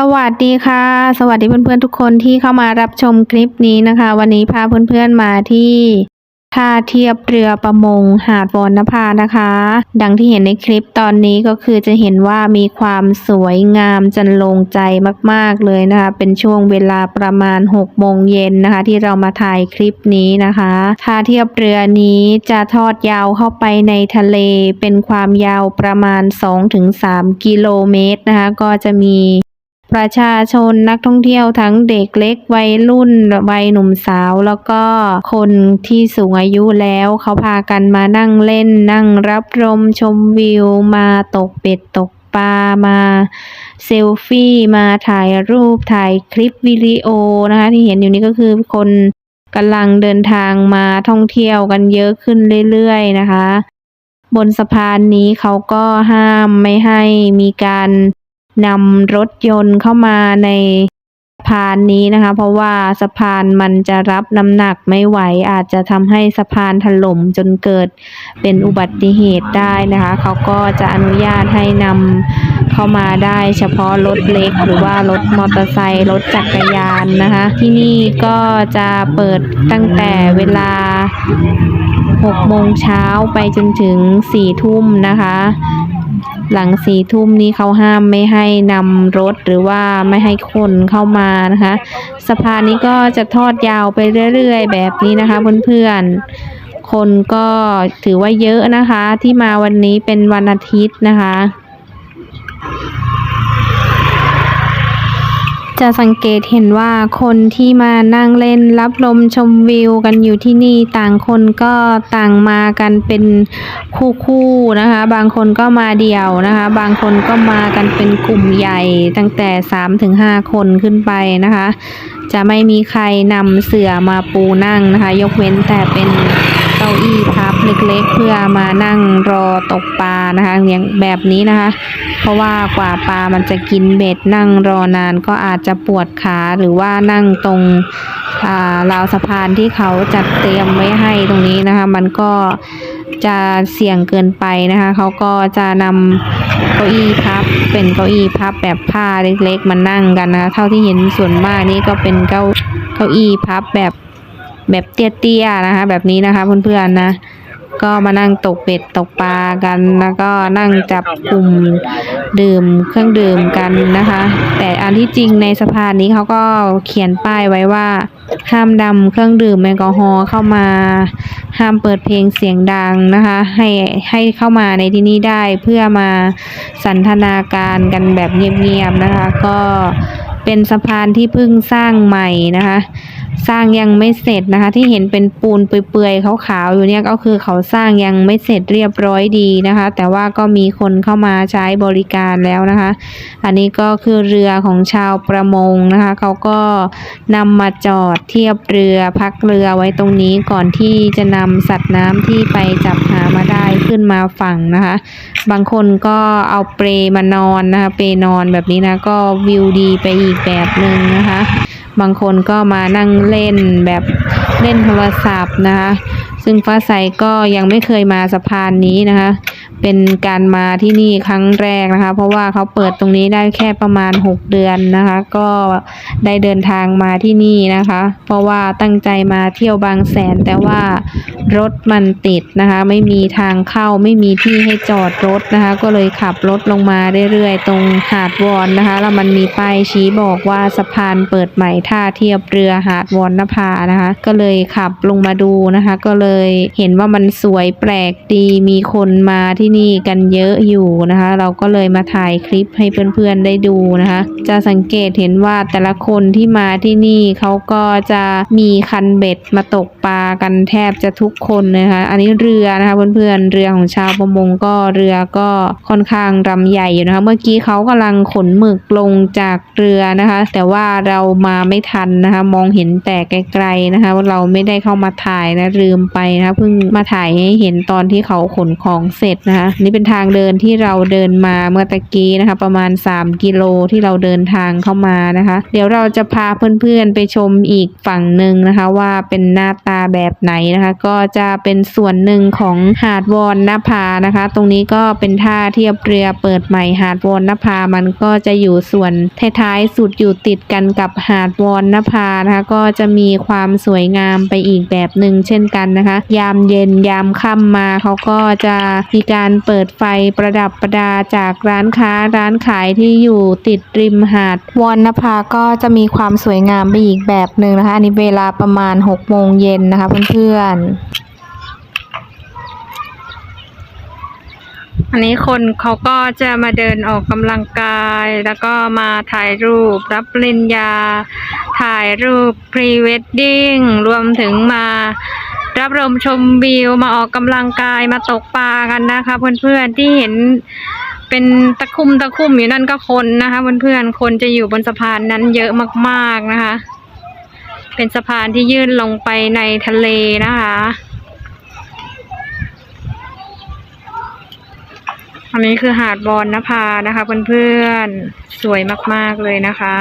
สวัสดีค่ะ สวัสดีเพื่อนๆทุกคนที่เข้ามารับชมคลิปนี้นะคะ วันนี้พาเพื่อนๆมาที่ท่าเทียบเรือประมงหาดวรณภานะคะ ดังที่เห็นในคลิปตอนนี้ก็คือจะเห็นว่ามีความสวยงามจันลงใจมากๆเลยนะคะ เป็นช่วงเวลาประมาณ6โมงเย็นนะคะ ที่เรามาถ่ายคลิปนี้นะคะท่าเทียบเรือนี้จะทอดยาวเข้าไปในทะเล เป็นความยาวประมาณ 2-3 กิโลเมตรนะคะ ก็จะมี ประชาชนนักท่องเที่ยวทั้งเด็กเล็กวัยรุ่นวัยหนุ่มสาว แล้วก็คนที่สูงอายุแล้วเขาพากันมานั่งเล่น นั่งรับลมชมวิว มาตกเป็ดตกปลามาเซลฟี่ มาถ่ายรูปถ่ายคลิปวิดีโอนะคะที่เห็นอยู่นี้ก็คือคนกำลังเดินทางมาท่องเที่ยวกันเยอะขึ้นเรื่อยๆนะคะ บนสะพานนี้เขาก็ห้ามไม่ให้มีการ นำรถยนต์เข้ามาในสะพานนี้นะคะ เพราะว่าสะพานมันจะรับน้ำหนักไม่ไหว อาจจะทำให้สะพานถล่มจนเกิดเป็นอุบัติเหตุได้นะคะ เขาก็จะอนุญาตให้นำเข้ามาได้เฉพาะรถเล็ก หรือว่ารถมอเตอร์ไซค์รถจักรยานนะคะ ที่นี่ก็จะเปิดตั้งแต่เวลา6โมงเช้าไปจนถึง4ทุ่มนะคะ หลังสี่ทุ่มนี้เขาห้ามไม่ให้นำรถหรือว่าไม่ให้คนเข้ามานะคะ สะพานนี้ก็จะทอดยาวไปเรื่อยๆ แบบนี้นะคะเพื่อนๆ คนก็ถือว่าเยอะนะคะ ที่มาวันนี้เป็นวันอาทิตย์นะคะ จะสังเกตเห็นว่าคนที่มานั่งเล่นรับลมชมวิวกันอยู่ที่นี่ต่างคนก็ต่างมากันเป็นคู่ๆนะคะ บางคนก็มาเดี่ยวนะคะ บางคนก็มากันเป็นกลุ่มใหญ่ตั้งแต่3ถึง5คนขึ้นไปนะคะ จะไม่มีใครนำเสื่อมาปูนั่งนะคะ ยกเว้นแต่เป็น เก้าอี้พับเล็กๆ เพื่อมานั่งรอตกปลานะคะอย่างแบบนี้นะคะ เพราะว่ากว่าปลามันจะกินเบ็ดนั่งรอนานก็อาจจะปวดขาหรือว่านั่งตรงาราวสะพานที่เขาจัดเตรียมไว้ให้ตรงนี้นะคะ มันก็จะเสี่ยงเกินไปนะคะ เขาก็จะนำเก้าอี้พับ เป็นเก้าอี้พับแบบผ้าเล็กๆ มานั่งกันนะคะ เท่าที่เห็นส่วนมากนี่ก็เป็นเก้าเก้าอี้พับแบบ แบบเตี้ยๆนะคะ แบบนี้นะคะเพื่อนๆนะ ก็มานั่งตกเป็ดตกปลากันแล้วก็นั่งจับกลุ่มดื่มเครื่องดื่มกันนะคะ แต่อันที่จริงในสะพานนี้เขาก็เขียนป้ายไว้ว่า ห้ามนำเครื่องดื่มแอลกอฮอล์เข้ามา ห้ามเปิดเพลงเสียงดังนะคะ ให้ให้เข้ามาในที่นี่ได้เพื่อมาสันทนาการกันแบบเงียบๆนะคะ ก็ เป็นสะพานที่เพิ่งสร้างใหม่นะคะ สร้างยังไม่เสร็จนะคะ ที่เห็นเป็นปูนเปื่อยๆขาวๆอยู่เนี่ยก็คือเขาสร้างยังไม่เสร็จเรียบร้อยดีนะคะ แต่ว่าก็มีคนเข้ามาใช้บริการแล้วนะคะ อันนี้ก็คือเรือของชาวประมงนะคะ เขาก็นำมาจอดเทียบเรือพักเรือไว้ตรงนี้ก่อนที่จะนำสัตว์น้ำที่ไปจับหามา ขึ้นมาฝั่งนะคะ บางคนก็เอาเปลมานอนนะคะเปลนอนแบบนี้นะก็วิวดีไปอีกแบบหนึ่งนะคะ บางคนก็มานั่งเล่นแบบเล่นโทรศัพท์นะคะ ซึ่งฟ้าใสก็ยังไม่เคยมาสะพานนี้นะคะ เป็นการมาที่นี่ครั้งแรกนะคะ เพราะว่าเขาเปิดตรงนี้ได้แค่ประมาณ 6 เดือนนะคะ ก็ได้เดินทางมาที่นี่นะคะ เพราะว่าตั้งใจมาเที่ยวบางแสนแต่ว่ารถมันติดนะคะ ไม่มีทางเข้าไม่มีที่ให้จอดรถนะคะ ก็เลยขับรถลงมาเรื่อยๆ ตรงหาดวอนนะคะ แล้วมันมีป้ายชี้บอกว่าสะพานเปิดใหม่ท่าเทียบเรือหาดวอนนภานะคะ ก็เลยขับลงมาดูนะคะ ก็เลยเห็นว่ามันสวยแปลกดีมีคนมาที่ที่นี่กันเยอะอยู่นะคะ เราก็เลยมาถ่ายคลิปให้เพื่อนๆได้ดูนะคะ จะสังเกตเห็นว่าแต่ละคนที่มาที่นี่เขาก็จะมีคันเบ็ดมาตกปลากันแทบจะทุกคนเลยนะคะ อันนี้เรือนะคะเพื่อนๆเรือของชาวประมงก็เรือก็ค่อนข้างลำใหญ่อยู่นะคะ เมื่อกี้เขากำลังขนหมึกลงจากเรือนะคะ แต่ว่าเรามาไม่ทันนะคะ มองเห็นแต่ไกลๆนะคะว่าเราไม่ได้เข้ามาถ่ายนะลืมไปนะคะเพิ่งมาถ่ายให้เห็นตอนที่เขาขนของเสร็จนะนะคะ นี่เป็นทางเดินที่เราเดินมาเมื่อตะกี้นะคะ ประมาณ 3 กิโลที่เราเดินทางเข้ามานะคะ เดี๋ยวเราจะพาเพื่อนๆไปชมอีกฝั่งหนึ่งนะคะ ว่าเป็นหน้าตาแบบไหนนะคะ ก็จะเป็นส่วนหนึ่งของหาดวอนนภานะคะ ตรงนี้ก็เป็นท่าเทียบเรือเปิดใหม่หาดวอนนภามันก็จะอยู่ส่วนท้ายๆสุดอยู่ติดกันกับหาดวอนนภานะคะ ก็จะมีความสวยงามไปอีกแบบหนึ่งเช่นกันนะคะ ยามเย็นยามค่ำมาเขาก็จะมีการเปิดไฟประดับประดาจากร้านค้าร้านขายที่อยู่ติดริมหาดวอนนภาก็จะมีความสวยงามไปอีกแบบหนึ่งนะคะ อันนี้เวลาประมาณ6โมงเย็นนะคะเพื่อนๆ อันนี้คนเขาก็จะมาเดินออกกำลังกาย แล้วก็มาถ่ายรูปรับปริญญา ถ่ายรูปพรีเวดดิ้งรวมถึงมา รับชมชมวิวมาออกกำลังกายมาตกปลากันนะคะ เพื่อนๆที่เห็นเป็นตะคุ่มตะคุ่มอยู่นั่นก็คนนะคะเพื่อนๆคนจะอยู่บนสะพานนั้นเยอะมากๆนะคะ เป็นสะพานที่ยื่นลงไปในทะเลนะคะอันนี้คือหาดบอนนภานะคะเพื่อนๆสวยมากๆเลยนะคะ